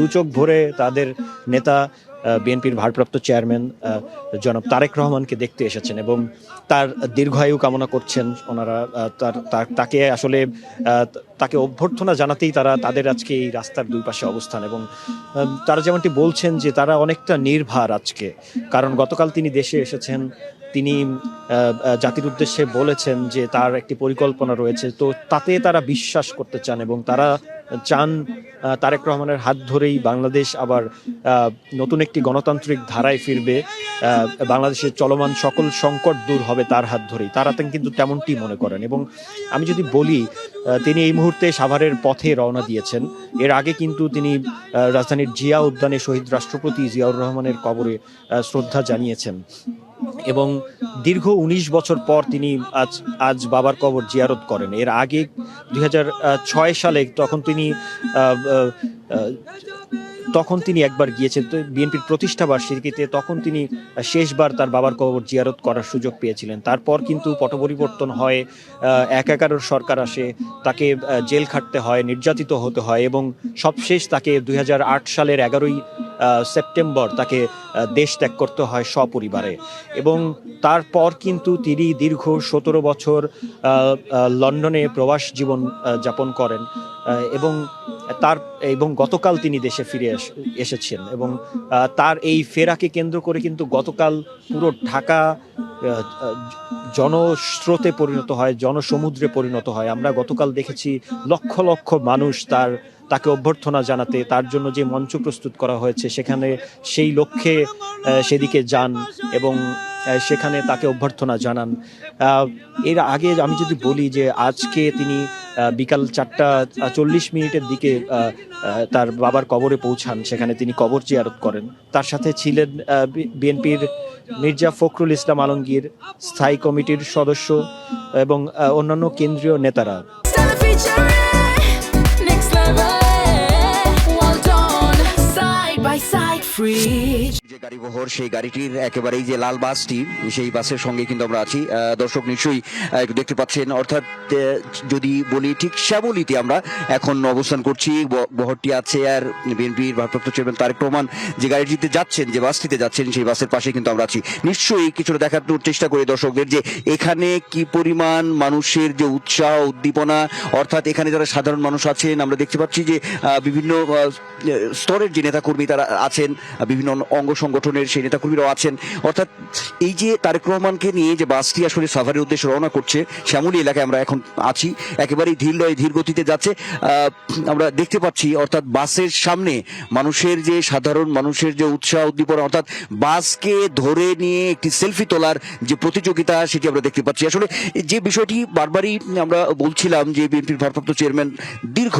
দু চোখ ভরে তাদের নেতা বিএনপির ভারপ্রাপ্ত চেয়ারম্যান জনাব তারেক রহমানকে দেখতে এসেছেন এবং তার দীর্ঘায়ু কামনা করছেন ওনারা তার তাকে আসলে তাকে অভ্যর্থনা জানাতেই তারা তাদের আজকে এই রাস্তার দুই পাশে অবস্থান এবং তারা যেমনটি বলছেন যে তারা অনেকটা নির্ভার আজকে। কারণ গতকাল তিনি দেশে এসেছেন, তিনি জাতির উদ্দেশ্যে বলেছেন যে তার একটি পরিকল্পনা রয়েছে। তো তাতে তারা বিশ্বাস করতে চান এবং তারা চান তারেক রহমানের হাত ধরেই বাংলাদেশ আবার নতুন একটি গণতান্ত্রিক ধারায় ফিরবে বাংলাদেশের চলমান সকল সংকট দূর হবে তার হাত ধরেই। তারা কিন্তু তেমনটি মনে করেন এবং আমি যদি বলি তিনি এই মুহূর্তে সাভারের পথে রওনা দিয়েছেন। এর আগে কিন্তু তিনি রাজধানীর জিয়া উদ্যানে শহীদ রাষ্ট্রপতি জিয়াউর রহমানের কবরে শ্রদ্ধা জানিয়েছেন। এবং দীর্ঘ ১৯ বছর পর তিনি আজ আজ বাবার কবর জিয়ারত করেন। এর আগে দুই সালে তখন তিনি তখন তিনি একবার গিয়েছেন, তো বিএনপির প্রতিষ্ঠা বার্ষিকীতে তখন তিনি শেষবার তার বাবার কবর জিয়ারত করার সুযোগ পেয়েছিলেন। তারপর কিন্তু পট পরিবর্তন হয় এক এগারোর সরকার আসে, তাকে জেল খাটতে হয়, নির্যাতিত হতে হয় এবং সবশেষ তাকে দু হাজার আট সালের এগারোই সেপ্টেম্বর তাকে দেশ ত্যাগ করতে হয় সপরিবারে। এবং তারপর কিন্তু তিনি দীর্ঘ সতেরো বছর লন্ডনে প্রবাস জীবন যাপন করেন এবং তার এবং গতকাল তিনি দেশে ফিরে এস- এসেছেন এবং তার এই ফেরাকে কেন্দ্র করে কিন্তু গতকাল পুরো ঢাকা জনস্রোতে পরিণত হয়, জনসমুদ্রে পরিণত হয়। আমরা গতকাল দেখেছি লক্ষ লক্ষ মানুষ তার, তাকে অভ্যর্থনা জানাতে, তার জন্য যে মঞ্চ প্রস্তুত করা হয়েছে, সেখানে সেই লক্ষ্যে সেদিকে যান এবং সেখানে তাকে অভ্যর্থনা জানান। এর আগে আমি যদি বলি যে আজকে তিনি বিকাল চারটা চল্লিশ মিনিটের দিকে তার বাবার কবরে পৌঁছান। সেখানে তিনি কবর জিয়ারত করেন। তার সাথে ছিলেন বিএনপির মির্জা ফখরুল ইসলাম আলমগীর, স্থায়ী কমিটির সদস্য এবং অন্যান্য কেন্দ্রীয় নেতারা। By side. যে গাড়ি বহর, সেই গাড়িটির একেবারেই যে লাল বাসটি, সেই বাসের সঙ্গে কিন্তু আমরা আছি। দর্শক নিশ্চয়ই দেখতে পাচ্ছেন, অর্থাৎ যদি বলি ঠিক শ্যামলিতে আমরা এখন অবস্থান করছি। বহরটি আছে আর বিএনপির ভারপ্রাপ্ত চেয়ারম্যান তারেক রহমান যে গাড়িটিতে যাচ্ছেন, যে বাসটিতে যাচ্ছেন, সেই বাসের পাশে কিন্তু আমরা আছি। নিশ্চয়ই কিছুটা দেখানোর চেষ্টা করি দর্শকদের যে এখানে কি পরিমাণ মানুষের যে উৎসাহ, উদ্দীপনা, অর্থাৎ এখানে যারা সাধারণ মানুষ আছেন, আমরা দেখতে পাচ্ছি যে বিভিন্ন স্তরের যে নেতাকর্মী তারা আছেন বিভিন্ন অঙ্গ সংগঠনের সেই নেতাকর্মীরাও আছেন। অর্থাৎ এই যে তারেক রহমানকে নিয়ে যে বাসটি আসলে সাভারের উদ্দেশ্যে রওনা করছে, শ্যামলী এলাকায় আমরা এখন আছি। একেবারেই ধীর লয়ে ধীর গতিতে যাচ্ছে। আমরা দেখতে পাচ্ছি, অর্থাৎ বাসের সামনে মানুষের যে সাধারণ মানুষের যে উৎসাহ উদ্দীপনা, অর্থাৎ বাসকে ধরে নিয়ে একটি সেলফি তোলার যে প্রতিযোগিতা, সেটি আমরা দেখতে পাচ্ছি। আসলে যে বিষয়টি বারবারই আমরা বলছিলাম যে বিএনপির ভারপ্রাপ্ত চেয়ারম্যান দীর্ঘ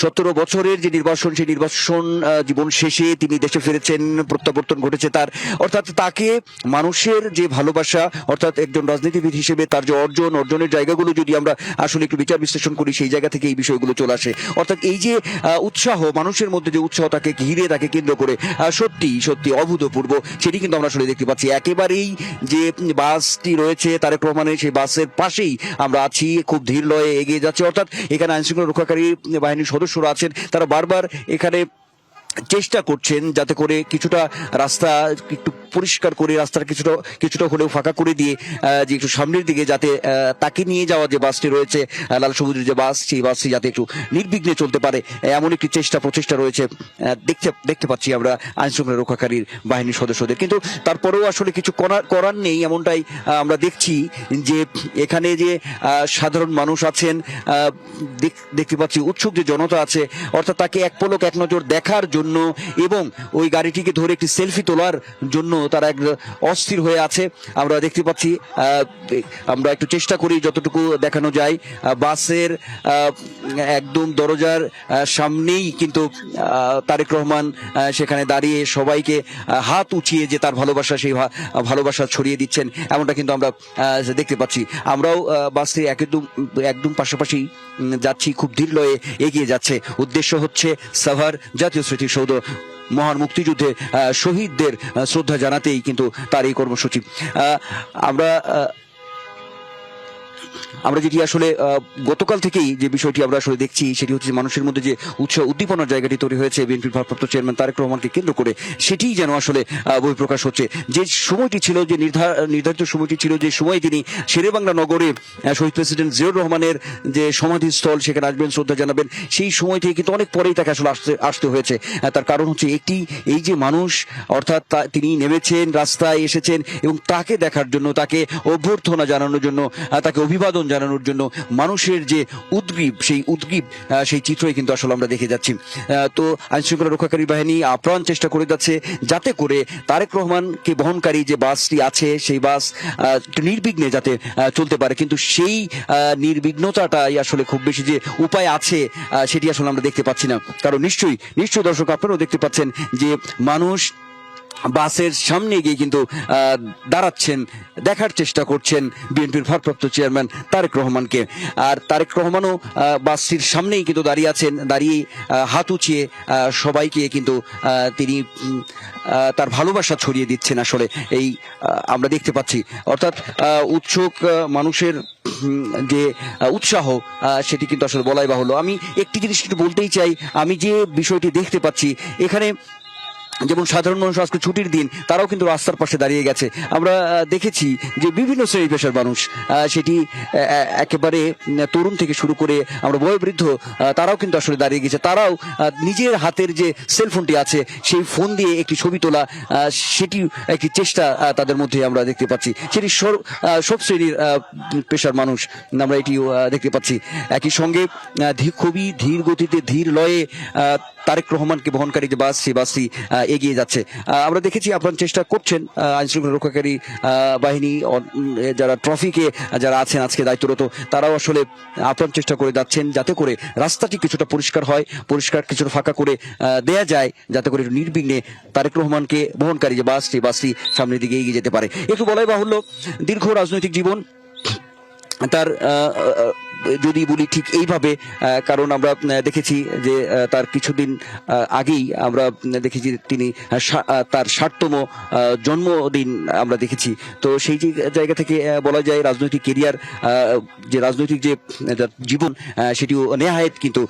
সতেরো বছরের যে নির্বাচন সেই নির্বাচন জীবন শেষে তিনি দেশে ফিরেছেন, প্রত্যাবর্তন ঘটেছে তার। অর্থাৎ তাকে মানুষের যে ভালোবাসা, অর্থাৎ একজন রাজনীতিবিদ হিসেবে তার যে অর্জন, অর্জনের জায়গাগুলো যদি আমরা আসলে একটু বিচার বিশ্লেষণ করি, সেই জায়গা থেকে এই বিষয়গুলো চলে আসে। অর্থাৎ এই যে উৎসাহ, মানুষের মধ্যে যে উৎসাহ তাকে ঘিরে, তাকে কেন্দ্র করে সত্যি সত্যি অভূতপূর্ব, সেটি কিন্তু আমরা আসলে দেখতে পাচ্ছি। একেবারেই যে বাসটি রয়েছে, তারেক রহমানের সেই বাসের পাশেই আমরা আছি, খুব ধীর লয়ে এগিয়ে যাচ্ছে। অর্থাৎ এখানে আইনশৃঙ্খলা রক্ষাকারী বাহিনীর সদস্যরা আছেন, তারা বারবার এখানে চেষ্টা করছেন যাতে করে কিছুটা রাস্তা একটু পরিষ্কার করে রাস্তার কিছুটা কিছুটা হলেও ফাঁকা করে দিয়ে যে একটু সামনের দিকে যাতে তাকে নিয়ে যাওয়া যে বাসটি রয়েছে লাল সবুজের যে বাস সেই বাসটি যাতে একটু নির্বিঘ্নে চলতে পারে এমন একটি চেষ্টা প্রচেষ্টা রয়েছে দেখতে দেখতে পাচ্ছি আমরা আইন শৃঙ্খলা রক্ষাকারীর বাহিনীর সদস্যদের। কিন্তু তারপরেও আসলে কিছু করার নেই এমনটাই আমরা দেখছি যে এখানে যে সাধারণ মানুষ আছেন দেখতে পাচ্ছি উৎসুক যে জনতা আছে, অর্থাৎ তাকে এক পলক এক নজর দেখার জন্য এবং ওই গাড়িটিকে ধরে একটি সেলফি তোলার জন্য তারা এক, অস্থির হয়ে আছে। আমরা দেখতে পাচ্ছি আমরা একটু চেষ্টা করি যতটুকু দেখানো যায়। বাসের একদম দরজার সামনেই কিন্তু তারেক রহমান সেখানে দাঁড়িয়ে সবাইকে হাত উঁচিয়ে যে তার ভালোবাসা, সেই ভালোবাসা ছড়িয়ে দিচ্ছেন। এমনটা কিন্তু আমরা দেখতে পাচ্ছি। আমরাও বাসে একদম একদম পাশাপাশি যাচ্ছি। খুব ধীর লয়ে এগিয়ে যাচ্ছে। উদ্দেশ্য হচ্ছে সাভার জাতীয় স্মৃতিসৌধ। মহান মুক্তিযুদ্ধে শহীদদের শ্রদ্ধা জানাতেই কিন্তু তার এই কর্মসূচি। আমরা আমরা যেটি আসলে গতকাল থেকেই যে বিষয়টি আমরা আসলে দেখছি, সেটি হচ্ছে মানুষের মধ্যে যে উৎসাহ উদ্দীপনার জায়গাটি তৈরি হয়েছে বিএনপির ভারপ্রাপ্ত চেয়ারম্যান তারেক রহমানকে কেন্দ্র করে, সেটিই যেন আসলে বহিঃপ্রকাশ হচ্ছে। যে সময়টি ছিল, যে নির্ধারিত সময়টি ছিল, যে সময় তিনি শেরেবাংলা নগরে শহীদ প্রেসিডেন্ট জিয়াউর রহমানের যে সমাধিস্থল, সেখানে আসবেন, শ্রদ্ধা জানাবেন, সেই সময় থেকে কিন্তু অনেক পরেই তাকে আসলে আসতে আসতে হয়েছে। তার কারণ হচ্ছে একটি, এই যে মানুষ, অর্থাৎ তিনি নেমেছেন, রাস্তায় এসেছেন এবং তাকে দেখার জন্য, তাকে অভ্যর্থনা জানানোর জন্য তাকে তাকে অভিবাদন জানানোর জন্য মানুষের যে উদ্গ্রীব, সেই উদ্গ্রীব সেই চিত্রই কিন্তু আসলে আমরা দেখে যাচ্ছি। তো আইন শৃঙ্খলা রক্ষাকারী বাহিনী আপ্রাণ চেষ্টা করে যাচ্ছে, যাতে করে তারেক রহমানকে বহনকারী যে বাসটি আছে, সেই বাস নির্বিঘ্নে যাতে চলতে পারে। কিন্তু সেই নির্বিঘ্নতাটাই আসলে খুব বেশি যে উপায় আছে সেটি আসলে আমরা দেখতে পাচ্ছি না। কারণ নিশ্চয়ই নিশ্চয়ই দর্শক আপনারাও দেখতে পাচ্ছেন যে মানুষ বাসের সামনে গিয়ে কিন্তু দাঁড়াচ্ছেন, দেখার চেষ্টা করছেন বিএনপির ভারপ্রাপ্ত চেয়ারম্যান তারেক রহমানকে। আর তারেক রহমানও বাসটির সামনেই কিন্তু দাঁড়িয়ে আছেন দাঁড়িয়ে হাত উঁচিয়ে সবাইকে কিন্তু তিনি তার ভালোবাসা ছড়িয়ে দিচ্ছেন আসলে এই আমরা দেখতে পাচ্ছি। অর্থাৎ উৎসুক মানুষের যে উৎসাহ সেটি কিন্তু আসলে বলাই বাহুল্য। আমি একটি জিনিস কিন্তু বলতেই চাই, আমি যে বিষয়টি দেখতে পাচ্ছি, এখানে যেমন সাধারণ মানুষ আজকে ছুটির দিন, তারাও কিন্তু রাস্তার পাশে দাঁড়িয়ে গেছে। আমরা দেখেছি যে বিভিন্ন শ্রেণি পেশার মানুষ সেটি একেবারে তরুণ থেকে শুরু করে আমরা বয়োবৃদ্ধ তারাও কিন্তু আসলে দাঁড়িয়ে গেছে। তারাও নিজের হাতের যে সেলফোনটি আছে, সেই ফোন দিয়ে একটি ছবি তোলা সেটি, একটি চেষ্টা তাদের মধ্যে আমরা দেখতে পাচ্ছি। সেটি সব শ্রেণির পেশার মানুষ আমরা এটি দেখতে পাচ্ছি। একই সঙ্গে খুবই ধীর গতিতে ধীর লয়ে তারেক রহমানকে বহনকারী যে বাস, সেই বাসটি এগিয়ে যাচ্ছে। আমরা দেখেছি আপনার চেষ্টা করছেন আইন শৃঙ্খলা রক্ষাকারী বাহিনী যারা ট্রফিকে যারা আছেন আজকে দায়িত্বরত, তারাও আসলে আপ্রাণ চেষ্টা করে যাচ্ছেন যাতে করে রাস্তাটি কিছুটা পরিষ্কার হয়, পরিষ্কার কিছুটা ফাঁকা করে দেয়া যায়, যাতে করে নির্বিঘ্নে তারেক রহমানকে বহনকারী যে বাসটি বাসটি সামনের দিকে এগিয়ে যেতে পারে। একটু বলাই বাহুল্য, দীর্ঘ রাজনৈতিক জীবন, তার যদি বলি ঠিক এইভাবে কারণ আমরা দেখেছি যে তার কিছুদিন আগেই আমরা দেখেছি তিনি তার ষাটতম জন্মদিন আমরা দেখেছি। তো সেই জায়গা থেকে বলা যায় রাজনৈতিক কেরিয়ার যে রাজনৈতিক যে জীবন সেটিও নেহায়েত কিন্তু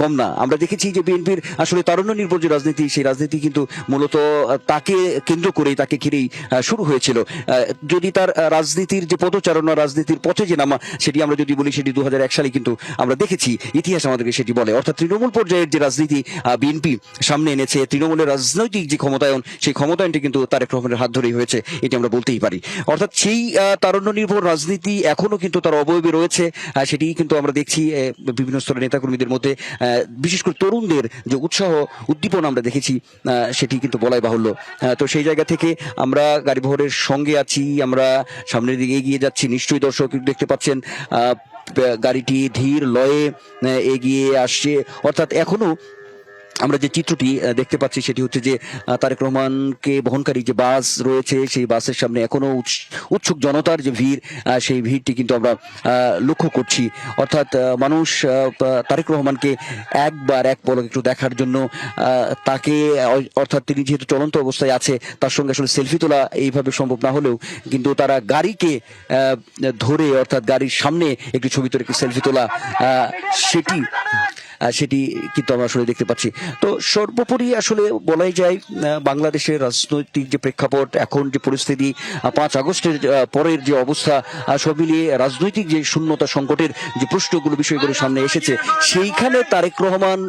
কম না। আমরা দেখেছি যে বিএনপির আসলে তারুণ্য নির্ভর যে রাজনীতি, সেই রাজনীতি কিন্তু মূলত তাকে কেন্দ্র করেই, তাকে ঘিরেই শুরু হয়েছিল। যদি তার রাজনীতির যে পদচারণা, রাজনীতির পথে যে নামা, সেটি আমরা যদি বলি সেটি দু সালে কিন্তু আমরা দেখেছি, ইতিহাস আমাদেরকে সেটি বলে। অর্থাৎ তৃণমূল পর্যায়ের যে রাজনীতি বিএনপি সামনে এনেছে, তৃণমূলের রাজনৈতিক যে ক্ষমতায়ন, সেই ক্ষমতায়নটি কিন্তু তারেক রহমানের হাত ধরেই হয়েছে, এটি আমরা বলতেই পারি। অর্থাৎ সেই তারুণ্য নির্ভর রাজনীতি এখনও কিন্তু তার অবয়বে রয়েছে সেটি কিন্তু আমরা দেখছি বিভিন্ন স্তরের নেতাকর্মীদের মধ্যে বিশেষ করে তরুণদের যে উৎসাহ, উদ্দীপনা আমরা দেখেছি সেটি কিন্তু বলাই বাহুল্য। তো সেই জায়গা থেকে আমরা গাড়ি বহরের সঙ্গে আছি, আমরা সামনের দিকে এগিয়ে যাচ্ছি, নিশ্চয়ই দর্শক দেখতে পাচ্ছেন গাড়িটি ধীর লয়ে এগিয়ে আসছে। অর্থাৎ এখনও আমরা যে চিত্রটি দেখতে পাচ্ছি সেটি হচ্ছে যে তারেক রহমানকে বহনকারী যে বাস রয়েছে, সেই বাসের সামনে এখনও উৎস- উৎসুক জনতার যে ভিড় সেই ভিড়টি কিন্তু আমরা লক্ষ্য করছি। অর্থাৎ মানুষ তারেক রহমানকে একবার এক পলক একটু দেখার জন্য তাকে অর্থাৎ তিনি যেহেতু চলন্ত অবস্থায় আছে, তার সঙ্গে আসলে সেলফি তোলা এইভাবে সম্ভব না হলেও কিন্তু তারা গাড়িকে ধরে, অর্থাৎ গাড়ির সামনে একটি ছবি তোলা একটি সেলফি তোলা সেটি সেটি কিন্তু আমরা আসলে দেখতে পাচ্ছি। তো সর্বোপরি আসলে বলাই যায় বাংলাদেশের রাজনৈতিক যে প্রেক্ষাপট, এখন যে পরিস্থিতি পাঁচ আগস্টের পরের যে অবস্থা সব মিলিয়ে রাজনৈতিক যে শূন্যতা সংকটের যে প্রশ্নগুলো, বিষয়গুলো সামনে এসেছে, সেইখানে তারেক রহমান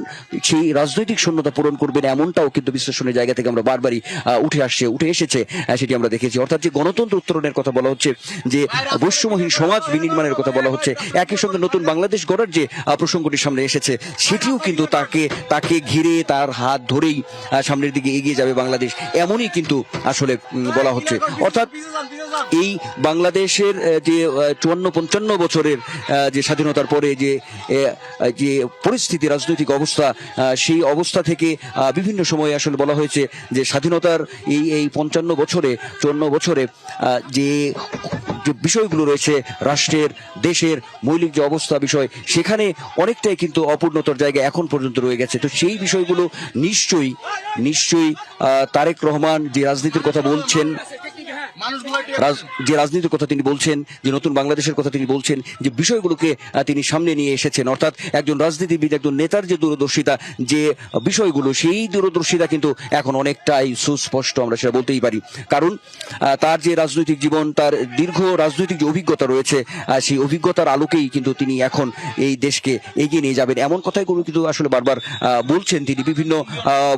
সেই রাজনৈতিক শূন্যতা পূরণ করবেন এমনটাও কিন্তু বিশ্লেষণের জায়গা থেকে আমরা বারবারই উঠে আসছে, উঠে এসেছে সেটি আমরা দেখেছি। অর্থাৎ যে গণতন্ত্র উত্তরণের কথা বলা হচ্ছে, যে বৈষম্যহীন সমাজ বিনির্মাণের কথা বলা হচ্ছে, একই সঙ্গে নতুন বাংলাদেশ গড়ার যে প্রসঙ্গটি সামনে এসেছে, সেটিও কিন্তু তাকে তাকে ঘিরে তার হাত ধরেই সামনের দিকে এগিয়ে যাবে বাংলাদেশ। এমনই কিন্তু আসলে বলা হচ্ছে। অর্থাৎ এই বাংলাদেশের যে চুয়ান্ন, পঞ্চান্ন বছরের যে স্বাধীনতার পরে যে যে পরিস্থিতি, রাজনৈতিক অবস্থা সেই অবস্থা থেকে বিভিন্ন সময়ে আসলে বলা হয়েছে যে স্বাধীনতার এই এই পঞ্চান্ন বছরে, চুয়ান্ন বছরে যে যে বিষয়গুলো রয়েছে, রাষ্ট্রের, দেশের মৌলিক যে অবস্থা বিষয়, সেখানে অনেকটাই কিন্তু অপূর্ণতার জায়গা এখন পর্যন্ত রয়ে গেছে। তো সেই বিষয়গুলো নিশ্চয়ই নিশ্চয়ই তারেক রহমান যে রাজনীতির কথা বলছেন যে রাজনীতির কথা তিনি বলছেন, যে নতুন বাংলাদেশের কথা তিনি বলছেন, যে বিষয়গুলোকে তিনি সামনে নিয়ে এসেছেন। অর্থাৎ একজন রাজনীতিবিদ, একজন নেতার যে দূরদর্শিতা, যে বিষয়গুলো, সেই দূরদর্শিতা কিন্তু এখন অনেকটাই সুস্পষ্ট, আমরা সেটা বলতেই পারি। কারণ তার যে রাজনৈতিক জীবন, তার দীর্ঘ রাজনৈতিক যে অভিজ্ঞতা রয়েছে সেই অভিজ্ঞতার আলোকেই কিন্তু তিনি এখন এই দেশকে এগিয়ে নিয়ে যাবেন। এমন কথাগুলো কিন্তু আসলে বারবার বলছেন তিনি। বিভিন্ন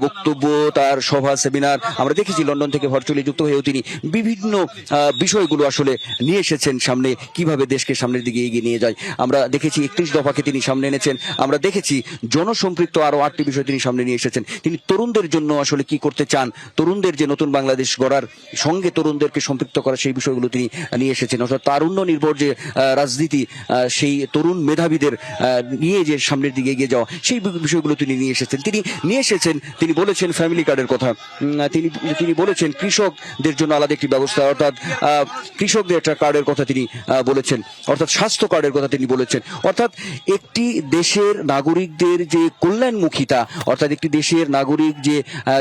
বক্তব্য, তার সভা, সেমিনার, আমরা দেখেছি লন্ডন থেকে ভার্চুয়ালি যুক্ত হয়েও তিনি বিভিন্ন আহ, বিষয়গুলো আসলে নিয়ে এসেছেন সামনে কীভাবে দেশকে সামনের দিকে এগিয়ে নিয়ে যায়। আমরা দেখেছি একত্রিশ দফাকে তিনি সামনে এনেছেন। আমরা দেখেছি জনসম্পৃক্ত আরও আটটি বিষয় তিনি সামনে নিয়ে এসেছেন। তিনি তরুণদের জন্য আসলে কি করতে চান? তরুণদের যে নতুন বাংলাদেশ গড়ার সঙ্গে তরুণদেরকে সম্পৃক্ত করা সেই বিষয়গুলো তিনি নিয়ে এসেছেন। অর্থাৎ তারুণ্য নির্ভর যে রাজনীতি সেই তরুণ মেধাবীদের নিয়ে যে সামনের দিকে এগিয়ে যাওয়া সেই বিষয়গুলো তিনি নিয়ে এসেছেন। তিনি নিয়ে এসেছেন তিনি বলেছেন ফ্যামিলি কার্ডের কথা। তিনি তিনি বলেছেন কৃষকদের জন্য আলাদা একটি ব্যবস্থা অর্থাৎ কৃষকদের একটা কার্ডের কথা তিনি বলেছেন। অর্থাৎ স্বাস্থ্য কার্ডের কথা তিনি বলেছেন। অর্থাৎ একটি দেশের নাগরিকদের যে কল্যাণমুখিতা, অর্থাৎ একটি দেশের নাগরিক যে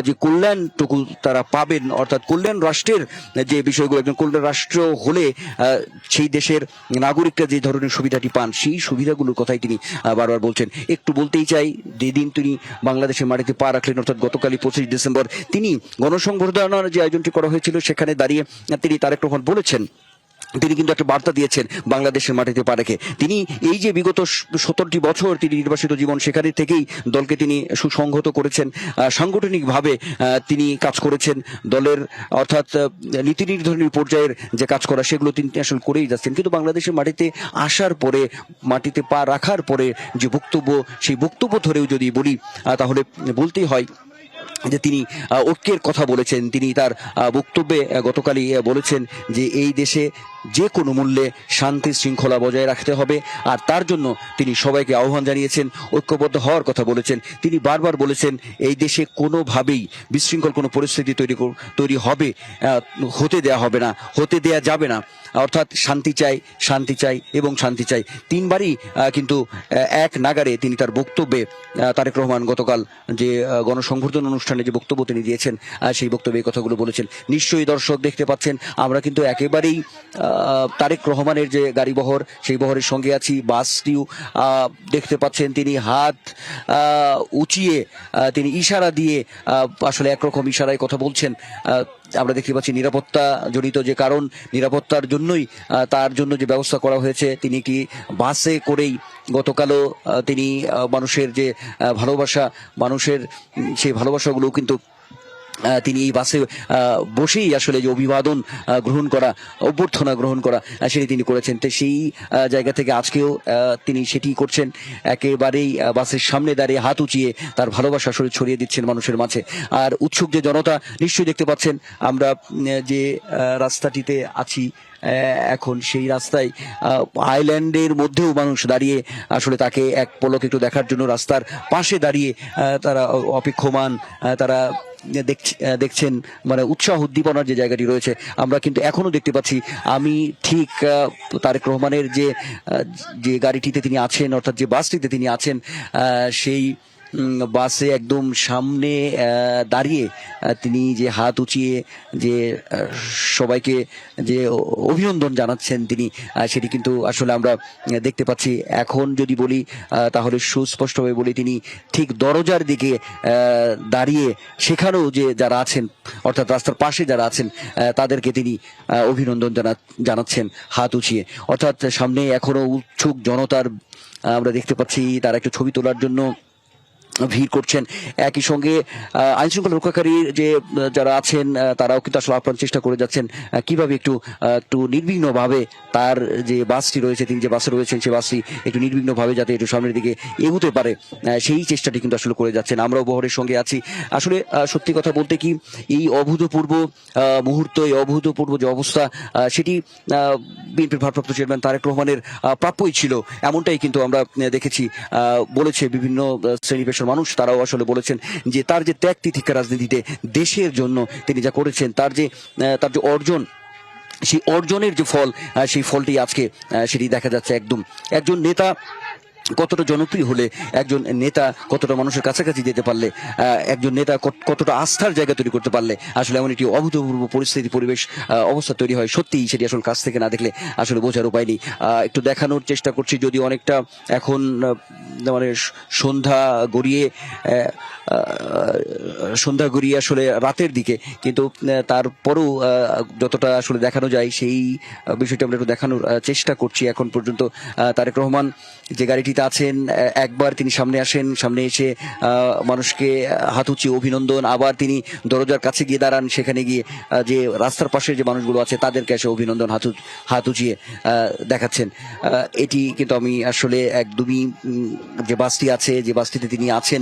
যে কল্যাণটুকু তারা পাবেন, অর্থাৎ কল্যাণ রাষ্ট্রের যে বিষয়গুলো, একজন কল্যাণ রাষ্ট্র হলে সেই দেশের নাগরিকরা যে ধরনের সুবিধাটি পান, সেই সুবিধাগুলোর কথাই তিনি বারবার বলছেন। একটু বলতেই চাই, যেদিন তিনি বাংলাদেশের মাটিতে পা রাখলেন, অর্থাৎ গতকালই পঁচিশ ডিসেম্বর, তিনি গণসংবর্ধনার যে আয়োজনটি করা হয়েছিল, সেখানে দাঁড়িয়ে তিনি তারেক রহমান বলেছেন। তিনি কিন্তু একটা বার্তা দিয়েছেন বাংলাদেশের মাটিতে পা রেখে। তিনি এই যে বিগত সত্তরটি বছর তিনি নির্বাসিত জীবন, সেখানে থেকেই দলকে তিনি সুসংহত করেছেন। সাংগঠনিকভাবে তিনি কাজ করেছেন। দলের, অর্থাৎ নীতি নির্ধারণী পর্যায়ের যে কাজ করা, সেগুলো তিনি আসলে করেই যাচ্ছেন। কিন্তু বাংলাদেশের মাটিতে আসার পরে, মাটিতে পা রাখার পরে যে বক্তব্য, সেই বক্তব্য ধরেও যদি বলি তাহলে বলতেই হয় যে তিনি ঐক্যের কথা বলেছেন। তিনি তার বক্তব্যে গতকালই বলেছেন যে এই দেশে যে কোনো মূল্যে শান্তি শৃঙ্খলা বজায় রাখতে হবে। আর তার জন্য তিনি সবাইকে আহ্বান জানিয়েছেন, ঐক্যবদ্ধ হওয়ার কথা বলেছেন। তিনি বারবার বলেছেন, এই দেশে কোনোভাবেই বিশৃঙ্খল কোনো পরিস্থিতি তৈরি তৈরি হবে হতে দেয়া হবে না, হতে দেয়া যাবে না। অর্থাৎ শান্তি চাই শান্তি চাই এবং শান্তি চাই। তিনবারই কিন্তু এক নাগারে তিনি তার বক্তব্যে তারেক রহমান গতকাল যে গণসংবর্ধন অনুষ্ঠানে যে বক্তব্য তিনি দিয়েছেন সেই বক্তব্যে এই কথাগুলো বলেছেন। নিশ্চয়ই দর্শক দেখতে পাচ্ছেন, আমরা কিন্তু একেবারেই তারেক রহমানের যে গাড়ি বহর, সেই বহরের সঙ্গে আছি বাসটিও দেখতে পাচ্ছেন তিনি হাত উঁচিয়ে তিনি ইশারা দিয়ে আসলে একরকম ইশারায় কথা বলছেন। আমরা দেখতে পাচ্ছি নিরাপত্তা জড়িত যে কারণ, নিরাপত্তার জন্যই তার জন্য যে ব্যবস্থা করা হয়েছে, তিনি কি বাসে করেই গতকালও তিনি মানুষের যে ভালোবাসা, মানুষের সেই ভালোবাসাগুলো কিন্তু তিনি এই বাসে বসেই আসলে যে অভিবাদন গ্রহণ করা, অভ্যর্থনা গ্রহণ করা সেটি তিনি করেছেন। তো সেই জায়গা থেকে আজকেও তিনি সেটি করছেন। একেবারেই বাসের সামনে দাঁড়িয়ে হাত উঁচিয়ে তার ভালোবাসা আসলে ছড়িয়ে দিচ্ছেন মানুষের মাঝে। আর উৎসুক যে জনতা, নিশ্চয়ই দেখতে পাচ্ছেন, আমরা যে রাস্তাটিতে আছি এখন সেই রাস্তায় আইল্যান্ডের মধ্যেও মানুষ দাঁড়িয়ে আসলে তাকে এক পলক একটু দেখার জন্য রাস্তার পাশে দাঁড়িয়ে তারা অপেক্ষমান তারা দেখছেন মানে উৎসাহ উদ্দীপনার যে জায়গাটি রয়েছে, আমরা কিন্তু এখনও দেখতে পাচ্ছি, আমি ঠিক তারেক রহমানের যে যে গাড়িটিতে তিনি আছেন, অর্থাৎ যে বাসটিতে তিনি আছেন সেই বাসে একদম সামনে দাঁড়িয়ে তিনি যে হাত উঁচিয়ে যে সবাইকে যে অভিনন্দন জানাচ্ছেন তিনি সেটি কিন্তু আসলে আমরা দেখতে পাচ্ছি। এখন যদি বলি তাহলে সুস্পষ্টভাবে বলি তিনি ঠিক দরজার দিকে দাঁড়িয়ে সেখানেও যে যারা আছেন, অর্থাৎ রাস্তার পাশে যারা আছেন তাদেরকে তিনি অভিনন্দন জানা, জানাচ্ছেন হাত উঁচিয়ে। অর্থাৎ সামনে এখনও উৎসুক জনতার, আমরা দেখতে পাচ্ছি, তারা একটু ছবি তোলার জন্য ভিড় করছেন। একই সঙ্গে আহ, আইন শৃঙ্খলা রক্ষাকারী যে যারা আছেন তারাও কিন্তু আসলে আপ্রাণ চেষ্টা করে যাচ্ছেন। কীভাবে একটু একটু নির্বিঘ্নভাবে তার যে বাসটি রয়েছে তিনি যে বাসে রয়েছেন সেই বাসটি একটু নির্বিঘ্নভাবে যাতে একটু সামনের দিকে এগুতে পারে সেই চেষ্টাটি কিন্তু আসলে করে যাচ্ছেন। আমরাও বহরের সঙ্গে আছি। আসলে সত্যি কথা বলতে কি এই অভূতপূর্ব মুহূর্ত এই অভূতপূর্ব যে অবস্থা সেটি বিএনপির ভারপ্রাপ্ত চেয়ারম্যান তারেক রহমানের প্রাপ্যই ছিল। এমনটাই কিন্তু আমরা দেখেছি। বলেছে বিভিন্ন শ্রেণি পেশার মানুষ, তারাও আসলে বলেছেন যে তার যে ত্যাগ তিথিকা রাজনীতিতে দেশের জন্য তিনি যা করেছেন, তার যে তার যে অর্জন, সেই অর্জনের যে ফল সেই ফলটি আজকে সেটি দেখা যাচ্ছে একদম। একজন নেতা কতটা জনপ্রিয় হলে একজন নেতা কতটা মানুষের কাছাকাছি যেতে পারলে একজন নেতা কত- কতটা আস্থার জায়গা তৈরি করতে পারলে, আসলে এমন একটি অভূতপূর্ব পরিস্থিতি, পরিবেশ অবস্থা তৈরি হয়। সত্যিই সেটি আসলে কাছ থেকে না দেখলে আসলে বোঝার উপায় নেই। একটু দেখানোর চেষ্টা করছি, যদি অনেকটা এখন মানে সন্ধ্যা গড়িয়ে সন্ধ্যা গড়িয়ে আসলে রাতের দিকে, কিন্তু তারপরেও যতটা আসলে দেখানো যায়, সেই বিষয়টা আমরা একটু দেখানোর চেষ্টা করছি। এখন পর্যন্ত তারেক রহমান যে গাড়িটিতে আছেন একবার তিনি সামনে আসেন, সামনে এসে মানুষকে হাত উঁচিয়ে অভিনন্দন। আবার তিনি দরজার কাছে গিয়ে দাঁড়ান, সেখানে গিয়ে যে রাস্তার পাশে যে মানুষগুলো আছে, তাদেরকে এসে অভিনন্দন, হাত হাত উঁচিয়ে দেখাচ্ছেন। এটি কিন্তু আমি আসলে একদমই যে বাসটি আছে, যে বাসটিতে তিনি আছেন